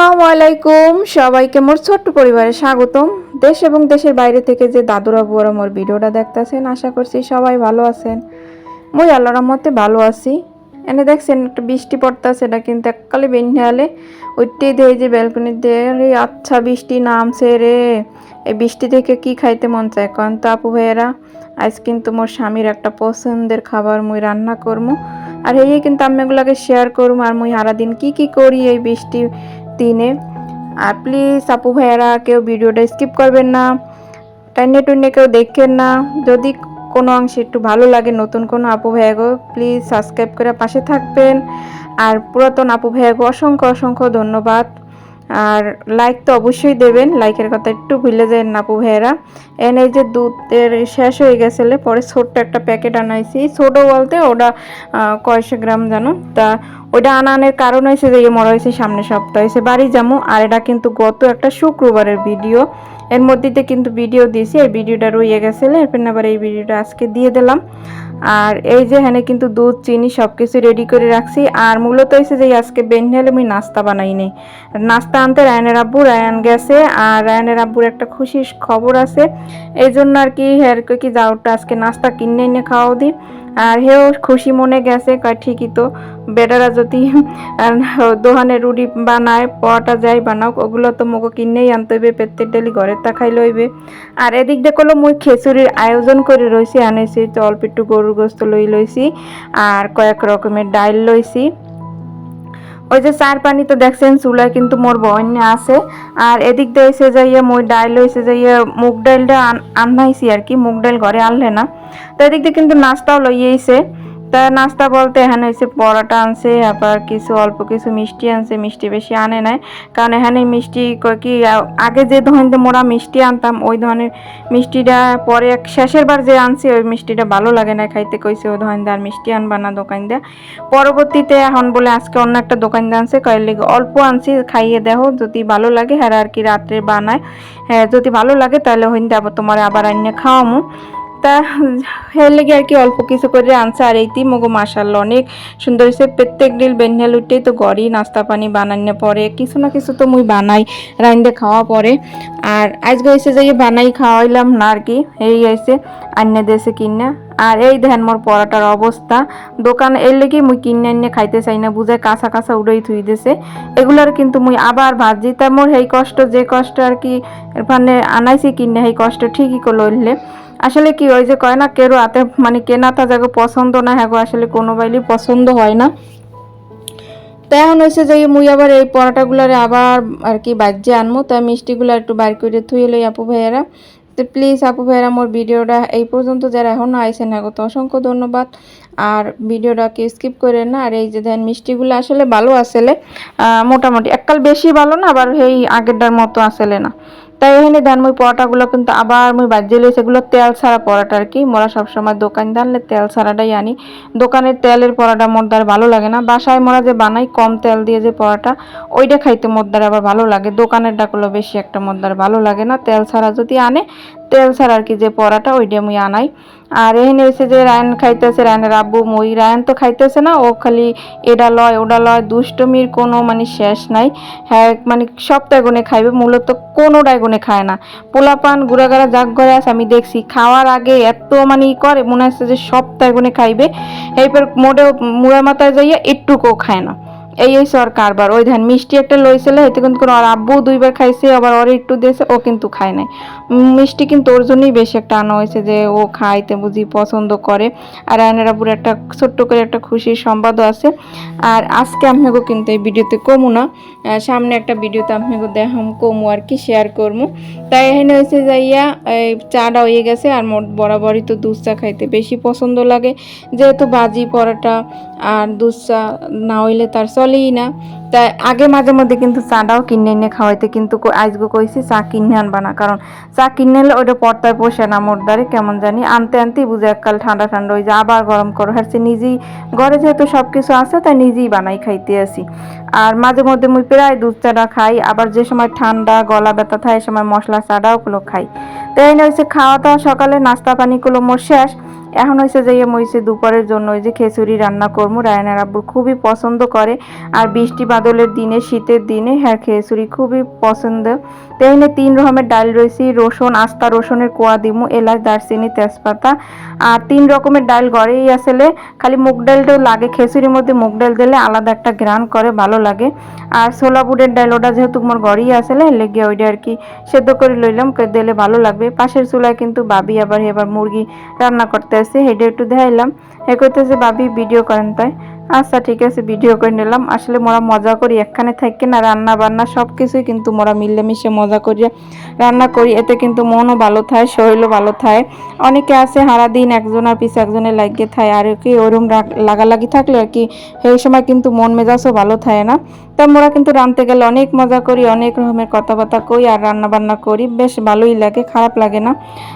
আসসালামু আলাইকুম। সবাইকে মোর ছোট্ট পরিবারে স্বাগতম। দেশ এবং দেশের বাইরে থেকে যে দাদুরা বুয়ারা মোর ভিডিওটা দেখতেছেন, আশা করছি সবাই ভালো আছেন। মই আল্লাহর রহমতে ভালো আছি। এনে দেখছেন একটা বৃষ্টি পড়তেছে, এটা কিন্তু এককালে বেঞ্জালে ওইটাই দিয়ে যে ব্যালকনি দিয়ে আচ্ছা বৃষ্টি নামছে রে। এই বৃষ্টি থেকে কি খাইতে মন চায় কারণ তো আপু ভাইয়েরা? আজ কিন্তু মোর স্বামীর একটা পছন্দের খাবার মুই রান্না করব আর এই কিন্তু আমি এগুলাকে শেয়ার করব আর মুই সারাদিন কি কি করি এই বৃষ্টি দিনে। আর প্লিজ আপু ভাইয়ারা কেউ ভিডিওটা স্কিপ করবেন না। টাইনে টুইনে কেউ দেখেন না। যদি কোনো অংশে একটু ভালো লাগে নতুন কোনো আপু ভাইয়াগো প্লিজ সাবস্ক্রাইব করে পাশে থাকবেন। আর পুরাতন আপু ভাইয়াগো অসংখ্য অসংখ্য ধন্যবাদ। আর লাইক তো অবশ্যই দেবেন। লাইকের কথা একটু ভুলে যায় নাপু ভাইয়েরা। এনে যে দুধের শেষ হয়ে গেছিলে পরে ছোট্ট একটা প্যাকেট আনাইছি। ছোট বলতে ওটা কয়শো গ্রাম জানো? তা ওইটা আনানোর কারণ হয়েছে যে ইয়ে মরা হয়েছে সামনে সপ্তাহ। হয়েছে বাড়ি যাব আর এটা কিন্তু গত একটা শুক্রবারের ভিডিও এর মধ্যে কিন্তু ভিডিও দিয়েছি এই ভিডিওটা রয়ে গেছিল এরপর আবার এই ভিডিওটা আজকে দিয়ে দিলাম। আর এই যে হ্যানে কিন্তু দুধ, চিনি সব কিছু রেডি করে রাখছি। আর মূলত এসে যে আজকে বেনহেল আমি নাস্তা বানাই নেই নাস্তা আনতে রায়নের আব্বু, রায়ান গেছে। আর রায়ানের আব্বুর একটা খুশির খবর আছে। এই জন্য আর কি হ্যার কি যাওটা আজকে নাস্তা কিনে এনে খাওয়াও দিই। আর হেও খুশি মনে গেছে, কয়, ঠিকই তো, বেটারা যদি দোহানে রুটি বানায় পটা যাই বানাও ওগুলো তো মোকে কিনেই আনতে হইবে প্রত্যেক ডেলি ঘরে তা খাই লইবে আর এদিক দেখল মুই খেচুরির আয়োজন করে রয়েছি আনেছি, তো অল্প একটু গরুর গোস্ত লই লইছি, আর কয়েক রকমের ডাইল লইছি। ওই যে চার পানি তো দেখছেন, চুলায় কিন্তু মোর বন্য আছে। আর এদিক দিয়ে এসে যাইয়া মই ডাইল এসে যাইয়া মুগ ডাইলটা আনাইছি আর কি, মুগ ডাইল ঘরে আনলে না। তো এদিক দিয়ে কিন্তু নাস্তাও লইয়েছে তা নাস্তা বলতে এখানে হয়েছে পরোটা আনছে, আবার কিছু অল্প কিছু মিষ্টি আনছে, মিষ্টি বেশি আনে নাই। কারণ এখানে মিষ্টি কি আগে যে ধরনের মোড়া মিষ্টি আনতাম, ওই ধরনের মিষ্টিটা পরে এক শেষের বার যে আনছি, ওই মিষ্টিটা ভালো লাগে না খাইতে। কইছে ওই ধরনের আর মিষ্টি আনবা না দোকান দিয়ে পরবর্তীতে এখন বলে আজকে অন্য একটা দোকান দিয়ে আনছে লেগে অল্প আনছি, খাইয়ে দেহ যদি ভালো লাগে হ্যাঁ আর কি রাত্রে বানায়। হ্যাঁ যদি ভালো লাগে, তাহলে হইতে আবার তোমার আবার আনিয়ে খাওয়ামু। তা এর লেগে আর কি অল্প কিছু করে আনছে। আর এইটি মগো মাসাল্লা অনেক সুন্দর হয়েছে। প্রত্যেক দিন বেন্যাল উঠেই তো গড়ি নাস্তা পানি বানানো পরে। কিছু না কিছু তো মুই বানাই, রাইন্দে খাওয়া পরে। আর আজকে হয়েছে যে বানাই খাওয়াইলাম না আর কি, এই হয়েছে আন্যা দেশে কিনা। আর এই ধ্যান মোর পরাটার অবস্থা। দোকান এর লেগে মুই কিনে আনিয়ে খাইতে চাই না, বুঝে কাঁচা কাঁচা উড়েই থুই দিছে। এগুলার কিন্তু মুই আবার ভাজি। তা মোর এই কষ্ট, যে কষ্ট আর কি মানে আনাইছি কিনে এই কষ্ট ঠিকই করে লইলে আসলে কি ওই যে কয় না, কেরো হাতে মানে কেনাতা জায়গা পছন্দ না হ্যাঁ আসলে কোনো বাইলি পছন্দ হয় না। তো এখন হয়েছে যে মুই আবার এই পরোটাগুলারে আবার আর কি বাজ্যে আনব তো মিষ্টিগুলো একটু বাইর করে থুয়ে লই আপু ভাইয়েরা। তো প্লিজ আপু ভাইয়েরা, মোর ভিডিওটা এই পর্যন্ত যারা এখনও আইসেন না তো অসংখ্য ধন্যবাদ। আর ভিডিওটাকে স্কিপ করেন না, আর এই যে দেন মিষ্টিগুলো আসলে ভালো আসলে মোটামুটি এককাল বেশি ভালো না, আবার এই আগেরটার মতো আসলে না। তাই এখানে দেন মুই পরোটাগুলো কিন্তু আবার মুই বাজ্যে লই সেগুলো তেল ছাড়া পরোটা আর কি। মোরা সবসময় দোকান দানলে তেল ছাড়াটাই আনি। দোকানের তেলের পরোটা মোদ্দার ভালো লাগে না। বাসায় মোরা যে বানাই কম তেল দিয়ে যে পরোটা, ওইটা খাইতে মোর দ্বার আবার ভালো লাগে। দোকানের ডাকলো বেশি একটা মোরদার ভালো লাগে না। তেল ছাড়া যদি আনে তেল ছাড়া আর কি যে পরোটা, ওইটা মুই আনাই। আর এখানে হয়েছে যে রায়ন খাইতেছে, রায়নের আব্বু, মই, রায়ন তো খাইতেছে না, ও খালি এটা লয়, ওটা লয়, দুষ্টমির কোনো মানে শেষ নাই। হ্যাঁ মানে সপ্তাহে গুনে খাইবে, মূলত কোনোটাই গুনে খায় না। পোলাপান, গুড়াগাড়া জাগ ঘরে আছে, আমি দেখছি, খাওয়ার আগে এত মানে ই করে, মনে হচ্ছে যে সপ্তাহে গুনে খাইবে। এইবার মোড়ে মুড়া মাথায় যাইয়া একটুকুও খায় না। এই এই সর কারবার। ওই ধান মিষ্টি একটা লইছিল এতে কিন্তু কোনো আর আব্বু দুইবার খাইছে, আবার ওর একটু দিয়েছে, ও কিন্তু খায় নাই। মিষ্টি কিন্তু ওর জন্যই বেশি একটা আনা হয়েছে যে ও খাইতে বুঝি পছন্দ করে। আর আয়নের আব্বুর একটা ছোট্ট করে একটা খুশির সংবাদও আছে। আর আজকে আপনাকে কিন্তু এই ভিডিওতে কমু না। সামনে একটা ভিডিওতে আপনাকে দেখাম, কমু আর কি শেয়ার করব তাই এখানে হয়েছে যাইয়া চাটা হয়ে গেছে, আর মোট বরাবরই তো দুধ চা খাইতে বেশি পছন্দ লাগে। যেহেতু ভাজি, পরোটা আর দুধ না হইলে তার চলেই না। তাই আগে মাঝে মধ্যে কিন্তু চাটাও কিনে এনে খাওয়াইতে, কিন্তু আজকে কইছি চা কিনে আনবা না। কারণ চা কিনে এলে ওইটা পর্তায় পোষে না মোর দ্বারে, কেমন জানি? আনতে আনতেই বুঝে এককাল ঠান্ডা ঠান্ডা হয়ে যায়, আবার গরম করো হারছে নিজেই ঘরে যেহেতু সব কিছু আছে, তাই নিজেই বানাই খাইতে আসি। আর মাঝে মধ্যে মুই প্রায় দুধ চাটা খাই, আবার যে সময় ঠান্ডা, গলা ব্যথা থাকে সময় মশলা চাটাও গুলো খাই। তো এই হয়েছে খাওয়া দাওয়া সকালে নাস্তা পানিগুলো মোর শেষ। এখন হয়েছে যে মইছে দুপুরের জন্য ওই যে খিচুড়ি রান্না করব রায়নার আব্বু খুবই পছন্দ করে, আর বৃষ্টি বাদলের দিনে, শীতের দিনে হ্যাঁ খিচুড়ি খুবই পছন্দ। তো এখানে তিন রকমের ডাল রয়েছে, রসুন, আস্তা, রসুনের কোয়া, দিমু, এলাচ, দারচিনি, তেজপাতা। আর তিন রকমের ডাল গড়েই আসলে খালি মুগ ডালটাও লাগে খিচুড়ির মধ্যে মুগ ডাল দিলে আলাদা একটা গ্রান করে, ভালো লাগে। আর ছোলা বুটের ডাল, ওটা যেহেতু মোর গড়েই আসলে, লেগে ওইটা আর কি সেদ্ধ করে লইলাম দিলে ভালো লাগবে। পাশের চুলায় কিন্তু বাবি আবার এবার মুরগি রান্না করতে আসছে হেডে একটু দেখাইলাম। হে করতেছে বাবি ভিডিও করেন তাই। আচ্ছা ঠিক আছে ভিডিও করে নিলাম। আসলে মোরা মজা করি, একখানে থাকি না, রান্না বান্না সব কিছুই কিন্তু মোরা মিলেমিশে মজা করি, রান্না করি, এতে কিন্তু মনও ভালো থাকে শরীরও ভালো থাকে অনেকে আছে, সারাদিন একজনের পিছে একজনের লাগিয়ে থাকে আর কি ওরম লাগালাগি থাকলে আর কি, সেই সময় কিন্তু মন মেজাজও ভালো থাকে না। তা মোরা কিন্তু রাঁধতে গেলে অনেক মজা করি, অনেক রকমের কথাবার্তা কই আর রান্না বান্না করি, বেশ ভালোই লাগে, খারাপ লাগে না।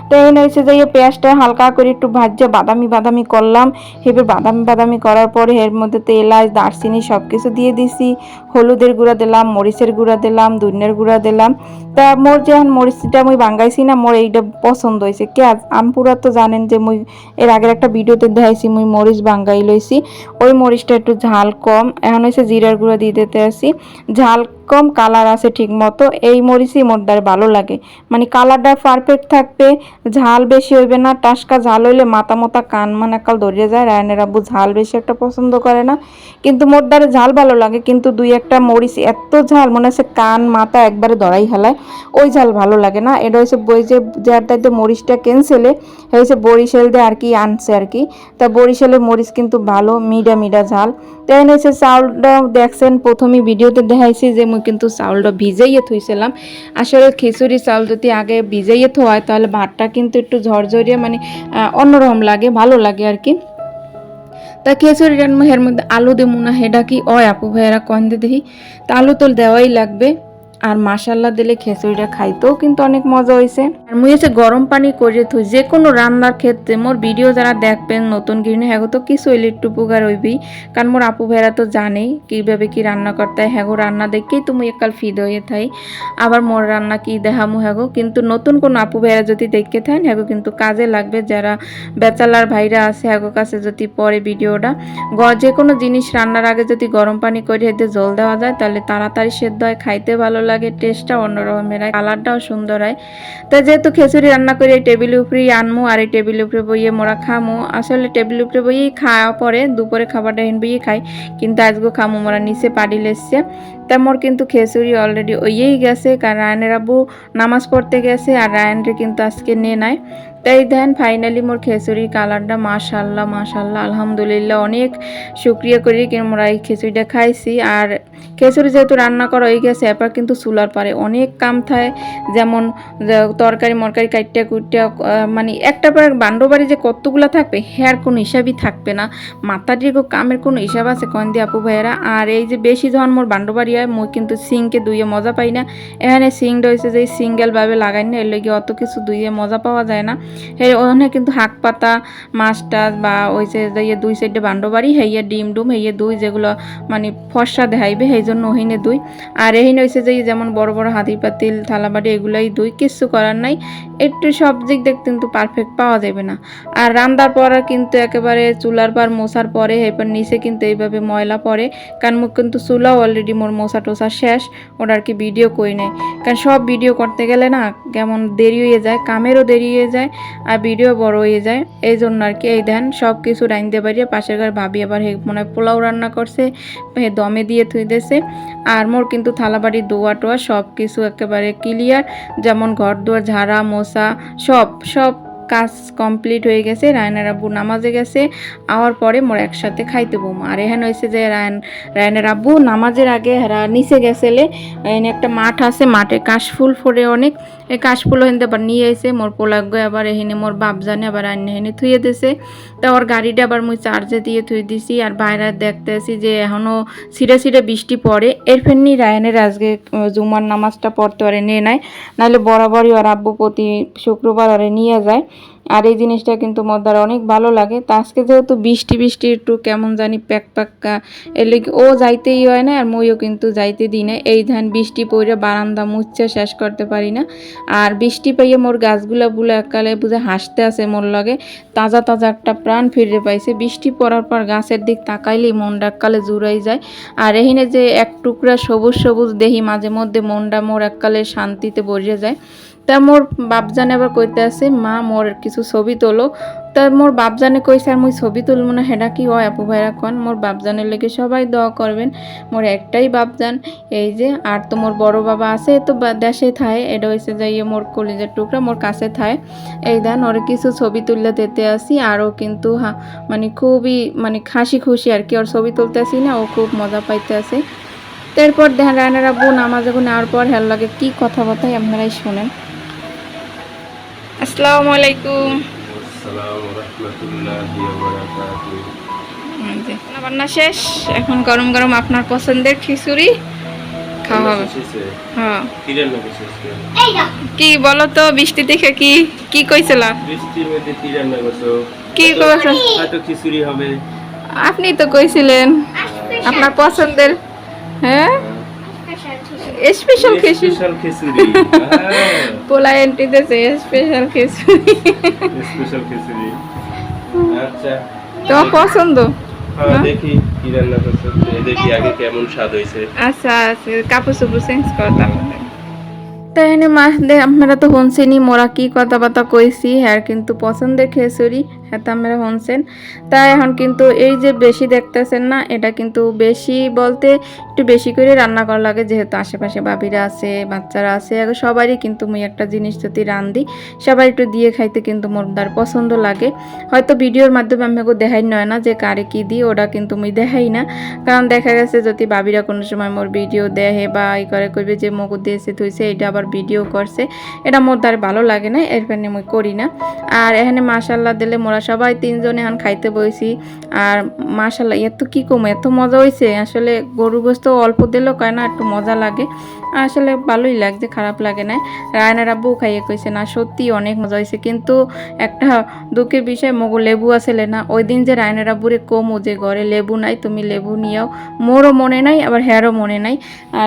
তো এই হয়েছে যে পেঁয়াজটা হালকা করে একটু ভাজছে বাদামি বাদামি করলাম। এবার বাদামি বাদামি করার পরে এর মধ্যে তো এলাচ দারচিনি সব কিছু দিয়ে দিছি। হলুদের গুঁড়া দিলাম, মরিচের গুঁড়া দিলাম দুনের গুঁড়া দিলাম। তা মোর যখন মরিচটা মুই বাঙ্গাইছি না, মোর এইটা পছন্দ হয়েছে কে আমপুরা তো জানেন যে মুই এর আগের একটা ভিডিওতে দেখাইছি, মুই মরিচ বাঙ্গাই লইছি। ওই মরিচটা একটু ঝাল কম। এখন হয়েছে জিরার গুঁড়া দিয়ে দিতে আসি। ঝাল কম, কালার আছে ঠিক মতো এই মরিচই মোর দ্বারা ভালো লাগে। মানে কালারটা পারফেক্ট থাকবে, ঝাল বেশি হইবে না। টাসকা ঝাল হইলে মাথা মাথা কান, মান একাল ধরিয়ে যায়। রায়নের আব্বু ঝাল বেশি একটা পছন্দ করে। না। কিন্তু মোর দ্বারা ঝাল ভালো লাগে, কিন্তু দুই একটা মরিচ এত ঝাল, মনে হচ্ছে কান, মাথা একবারে ধরাই হেলায়। ওই ঝাল ভালো লাগে না। এটা হচ্ছে বই যে, যার দায়িত্বে মরিচটা ক্যান্সেলে হয়েছে বরিশাল দিয়ে আর কি আনছে আর কি। তা বরিশালের মরিচ কিন্তু ভালো, মিডা মিডা ঝাল। তাই হচ্ছে চাউলটা দেখছেন, প্রথমেই ভিডিওতে দেখাইছি যে মুই কিন্তু চাউলটা ভিজাইয়ে থইছিলাম। আসলে খিচুড়ি চাউল যদি আগে ভিজাইয়ে থোয়ায় তাহলে ভাতটা কিন্তু একটু ঝরঝরিয়ে মানে অন্যরকম লাগে, ভালো লাগে আর কি। তা খিচুড়ি রান্না এর মধ্যে আলু দেবো না, হেডা কি, অয় আপু ভাইয়েরা কন দেহি তা আলু তোল দেওয়াই লাগবে। আর মাসাল্লা দিলে খিচুড়িটা খাইতেও কিন্তু অনেক মজা হয়েছে আর মুই হচ্ছে গরম পানি করে থুই যে কোনো রান্নার ক্ষেত্রে মোর ভিডিও যারা দেখবেন, নতুন গৃহিণী, হ্যাগো তো কিছু একটু উপকার হইবি। কারণ মোর আপু ভাইরা তো জানেই কীভাবে কি রান্না করতে হয়, হ্যাগো রান্না দেখেই তো মুই একাল ফিদ হয়ে থাই। আবার মোর রান্না কি দেখামু, হ্যাগো? কিন্তু নতুন কোনো আপু ভাইরা যদি দেখতে থাকেন, হ্যাগো কিন্তু কাজে লাগবে। যারা বেচালার ভাইরা আছে, হ্যাগো কাছে যদি পরে ভিডিওটা। যে কোনো জিনিস রান্নার আগে যদি গরম পানি করে এতে জল দেওয়া যায়, তাহলে তাড়াতাড়ি সেদ্ধ হয়, খাইতে ভালো লাগে। টেস্টটা অন্যরকমের হয় কালারটাও সুন্দর হয়। তো যেহেতু খেচুড়ি রান্না করি, এই টেবিলের উপরেই আনমু আর এই টেবিল উপরে বইয়ে মোরা খামু। আসলে টেবিল উপরে বইয়েই খাওয়া পরে, দুপুরে খাবারটা এন বইয়ে খাই, কিন্তু আজকে খামু, মোরা নিচে পাড়ি লেসছে। তা মোর কিন্তু খেচুড়ি অলরেডি ওইয়েই গেছে, কারণ রায়নের আব্বু নামাজ পড়তে গেছে আর রায়নরে কিন্তু আজকে নিয়ে নাই। তাই দেন ফাইনালি মোর খিচুড়ির কালারটা মাশাল্লাহ মাশাল্লাহ, আলহামদুলিল্লাহ, অনেক শুক্রিয়া করি কি মোরা এই খিচুড়িটা খাইছি। আর খিচুড়ি যেহেতু রান্না করা হয়ে গেছে, এরপর কিন্তু চুলার পারে অনেক কাম থাকে যেমন তরকারি, মরকারি কাইটটা কুইটটা মানে একটা পর বান্ডো বাড়ি যে কতগুলা থাকবে, হ্যার কোনো হিসাবই থাকবে না। দিকে কামের কোনো হিসাব আছে কন দিয়ে আপু ভাইয়েরা? আর এই যে বেশি যখন মোর বান্ডো বাড়ি হয়, মই কিন্তু সিংকে দুইয়ে মজা পাই না। এখানে সিংটা হয়েছে যে সিঙ্গেল ভাবে লাগাই না, এর লগে অত কিছু দুইয়ে মজা পাওয়া যায় না। ওখানে কিন্তু হাক পাতা, মাছ টাছ বা ওই যে যে দুই সাইডে বান্ডো বাড়ি হেয়ে ডিম ডুম হেয়ে দুই যেগুলো মানে ফর্সা দেখাইবে সেই জন্য ওহিনে দুই। আর এহিনে হয়েছে যে যেমন বড় বড় হাতি পাতিল, থালাবাড়ি এগুলাই দুই, কিচ্ছু করার নাই। একটু সব দিক দেখ কিন্তু পারফেক্ট পাওয়া যাবে না। আর রান্নার পর কিন্তু একেবারে চুলার পার মোছার পরে, এরপর নিচে কিন্তু এইভাবে ময়লা পড়ে। কারণ মুখ কিন্তু চুলাও অলরেডি মোর মোছা টোসা শেষ ওটা আর কি ভিডিও কই নেয়। কারণ সব ভিডিও করতে গেলে না কেমন দেরি হয়ে যায়, কামেরও দেরি হয়ে যায় আর ভিডিও বড় হয়ে যায়। এই জন্য আর কি, এই ধ্যান সব কিছু রাঁধতে পারিয়ে পাশের ঘর ভাবি আবার হে মনে পোলাও রান্না করছে, হে দমে দিয়ে থুই দিয়েছে আর মোর কিন্তু থালাবাড়ি, দোয়া টোয়া সব কিছু একেবারে ক্লিয়ার যেমন ঘর দুয়ার, ঝাড়া মশা সব সব কাজ কমপ্লিট হয়ে গেছে, রায়নার আব্বু নামাজে গেছে, আওয়ার পরে মোর একসাথে খাইতে বম। আর এখানে হয়েছে যে রায়ন রায়নার আব্বু নামাজের আগে নিচে গেছেলে এনে একটা মাঠ আছে, মাঠে কাশফুল ফোড়ে অনেক। এই কাশফুল হেনতে আবার নিয়ে এসে মোর পোলাগ আবার এখানে মোর বাপ জানে আবার আইনে হেনে থুয়ে দিছে। তা ওর গাড়িটা আবার মুই চার্জে দিয়ে থুই দিছি, আর বাইরে দেখতেছি যে এখনও সিরে সিরে বৃষ্টি পড়ে। এর ফেননি রায়নের আজকে জুমার নামাজটা পড়তে পারে নিয়ে নেয় নাহলে বরাবরই ওর আব্বু প্রতি শুক্রবার ওরে নিয়ে যায়। আর এই জিনিসটা কিন্তু মদ্দার অনেক ভালো লাগে। তা আজকে যেহেতু বৃষ্টি বৃষ্টি একটু কেমন জানি প্যাক প্যাক্কা এর লেগে ও যাইতেই হয় না, আর মইও কিন্তু যাইতে দিই না। এই ধান বৃষ্টি পড়ে বারান্দা মুচ্ছে শেষ করতে পারি না। আর বৃষ্টি পাইয়ে মোর গাছগুলা বুলে একালে বুঝে হাসতে আছে মোর লগে। তাজা তাজা একটা প্রাণ ফিরে পাইছে। বৃষ্টি পড়ার পর গাছের দিক তাকাইলেই মনটা এককালে জুড়াই যায়। আর এখানে যে এক টুকরা সবুজ সবুজ দেহি মাঝে মধ্যে মনটা মোর এককালে শান্তিতে বসে যায়। তা মোর বাপজানে আবার কইতে আছে, মা, মোর কিছু ছবি তোলো। তা মোর বাপজানে কইছে, আর মুই ছবি তুলবো না, হেডা কি হয় আপু ভাইরা কন? মোর বাপজানের লেগে সবাই দোয়া করবেন, মোর একটাই বাপজান, এই যে, আর তো মোর বড় বাবা আছে, তো দেশে থায়, এটা হয়েছে যাইয়ে মোর কলেজের টুকরা, মোর কাছে থায়। এই দেন, ওর কিছু ছবি তুললে দিতে আসি, আরও কিন্তু মানে খুবই মানে হাসি খুশি আর কি, ওর ছবি তুলতে আসি না, ও খুব মজা পাইতে আছে তারপর রায়নারা বউ নামাজ যখন নেওয়ার পর হেল লাগে কি কথাবার্তাই আপনারাই শোনেন। আসসালামু আলাইকুম। রান্না শেষ? এখন গরম গরম আপনার পছন্দের খিচুড়ি খাওয়া হবে। হ্যাঁ। কি বলো তো বৃষ্টি দেখে কি কি কইছিলা? বৃষ্টির মধ্যে কি কইছ? হয়তো খিচুড়ি হবে। আপনি তো কইছিলেন আপনার পছন্দের হ্যাঁ। স্পেশাল খিচুড়ি। স্পেশাল খিচুড়ি হ্যাঁ, পোলা এন্ট্রি দিয়েছে স্পেশাল খিচুড়ি। স্পেশাল খিচুড়ি। আচ্ছা। তোমার পছন্দ? হ্যাঁ দেখি কি রান্না করছে দেখি আগে কেমন স্বাদ হয়েছে। আচ্ছা আচ্ছা কাপড় চোপড় চেঞ্জ করো তাহলে। তাই এনে মা? দে আপনারা তো শুনছেনই মোরা কি কথাবার্তা কইছি হ্যাঁ কিন্তু পছন্দের খেসুরি হ্যাঁ তো আপনারা শুনছেন। তাই এখন কিন্তু এই যে বেশি দেখতেছেন না, এটা কিন্তু বেশি বলতে একটু বেশি করে রান্না করা লাগে, যেহেতু আশেপাশে বাবিরা আছে, বাচ্চারা আছে সবারই কিন্তু মুই একটা জিনিস যদি রান্ধি, সবাই একটু দিয়ে খাইতে কিন্তু মোর দার পছন্দ লাগে। হয়তো ভিডিওর মাধ্যমে আমি দেখাই নয় না যে কারে কি দিই, ওটা কিন্তু মুই দেখাই না। কারণ দেখা গেছে যদি বাবিরা কোনো সময় মোর ভিডিও দেখে বা এই করে করবে যে মগু দিয়েছে, থইছে, এটা আবার ভিডিও করছে, এটা মোর দ্বারা ভালো লাগে না, এর জন্য মুই করি না। আর এখানে মাশাল্লাহ দিলে মোরা সবাই তিনজনে এখন খাইতে বইছি। আর মাশাল্লাহ এত কি কম, এত মজা হয়েছে আসলে গরু গোস্ত অল্প দিলেও কয় না, একটু মজা লাগে। আসলে ভালোই লাগছে, খারাপ লাগে না রায়নার আব্বু খাইয়ে কইছে, না সত্যি অনেক মজা হয়েছে কিন্তু একটা দুঃখের বিষয়, মগু লেবু আসলে না, ওই দিন যে রায়নার আব্বুরে কমু যে ঘরে, লেবু নাই, তুমি লেবু নিয়েও। মোরও মনে নাই, আবার হ্যারও মনে নাই।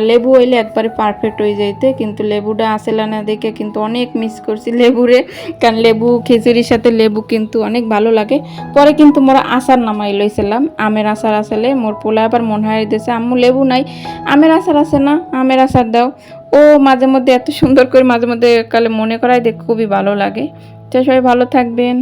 লেবু হইলে একবারে পারফেক্ট হয়ে যাইতে, কিন্তু লেবুটা আসলে না দেখে কিন্তু অনেক মিস করছি লেবুরে। কারণ লেবু, খিচুড়ির সাথে লেবু কিন্তু অনেক ভালো লাগে। পরে কিন্তু মোরা আচার নামাই লইছিলাম, আমের আচার আসলে। মোর পোলা আবার মনে হয় দিয়েছে আম্মু, লেবু নাই। আমের আচার আছে না, আমের আচার দাও। ও মাঝে মধ্যে এত সুন্দর করে মাঝে মধ্যে কালে মনে করায় দেখ খুবই ভালো লাগে। তো সবাই ভালো থাকবেন।